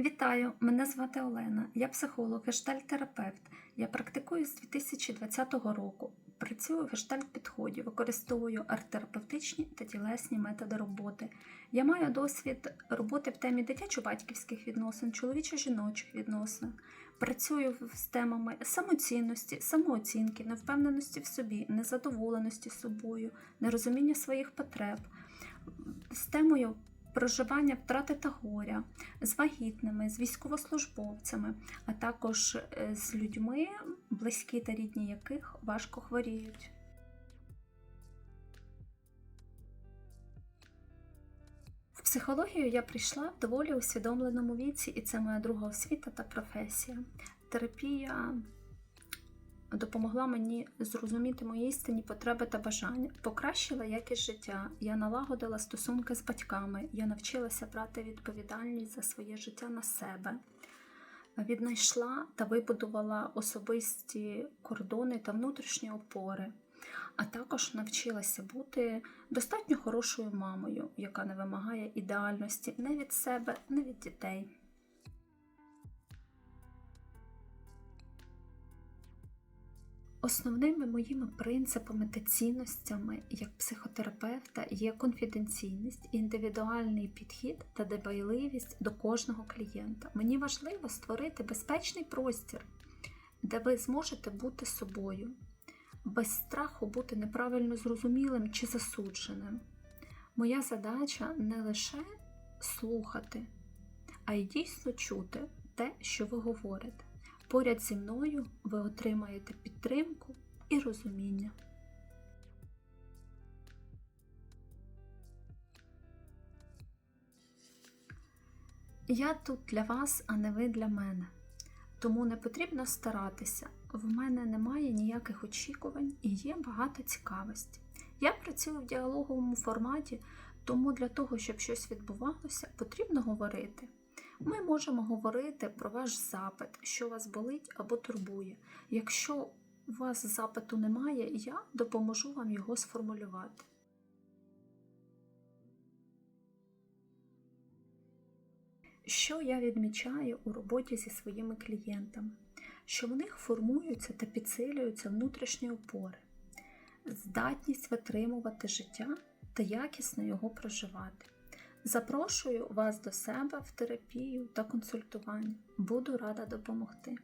Вітаю! Мене звати Олена. Я психолог, гештальт-терапевт. Я практикую з 2020 року. Працюю в гештальт-підході, використовую арт-терапевтичні та тілесні методи роботи. Я маю досвід роботи в темі дитячо-батьківських відносин, чоловічо-жіночих відносин. Працюю з темами самоцінності, самооцінки, невпевненості в собі, незадоволеності собою, нерозуміння своїх потреб, з темою проживання втрати та горя, з вагітними, з військовослужбовцями, а також е, з людьми, близькі та рідні яких важко хворіють. В психологію я прийшла в доволі усвідомленому віці, і це моя друга освіта та професія. Терапія допомогла мені зрозуміти мої істинні потреби та бажання, покращила якість життя. Я налагодила стосунки з батьками, я навчилася брати відповідальність за своє життя на себе, віднайшла та вибудувала особисті кордони та внутрішні опори. А також навчилася бути достатньо хорошою мамою, яка не вимагає ідеальності не від себе, не від дітей. Основними моїми принципами та цінностями як психотерапевта є конфіденційність, індивідуальний підхід та дбайливість до кожного клієнта. Мені важливо створити безпечний простір, де ви зможете бути собою, без страху бути неправильно зрозумілим чи засудженим. Моя задача не лише слухати, а й дійсно чути те, що ви говорите. Поряд зі мною ви отримаєте підтримку і розуміння. Я тут для вас, а не ви для мене. Тому не потрібно старатися. В мене немає ніяких очікувань і є багато цікавості. Я працюю в діалоговому форматі, тому для того, щоб щось відбувалося, потрібно говорити. Ми можемо говорити про ваш запит, що вас болить або турбує. Якщо у вас запиту немає, я допоможу вам його сформулювати. Що я відмічаю у роботі зі своїми клієнтами? Що в них формуються та підсилюються внутрішні опори, здатність витримувати життя та якісно його проживати. Запрошую вас до себе в терапію та консультування. Буду рада допомогти.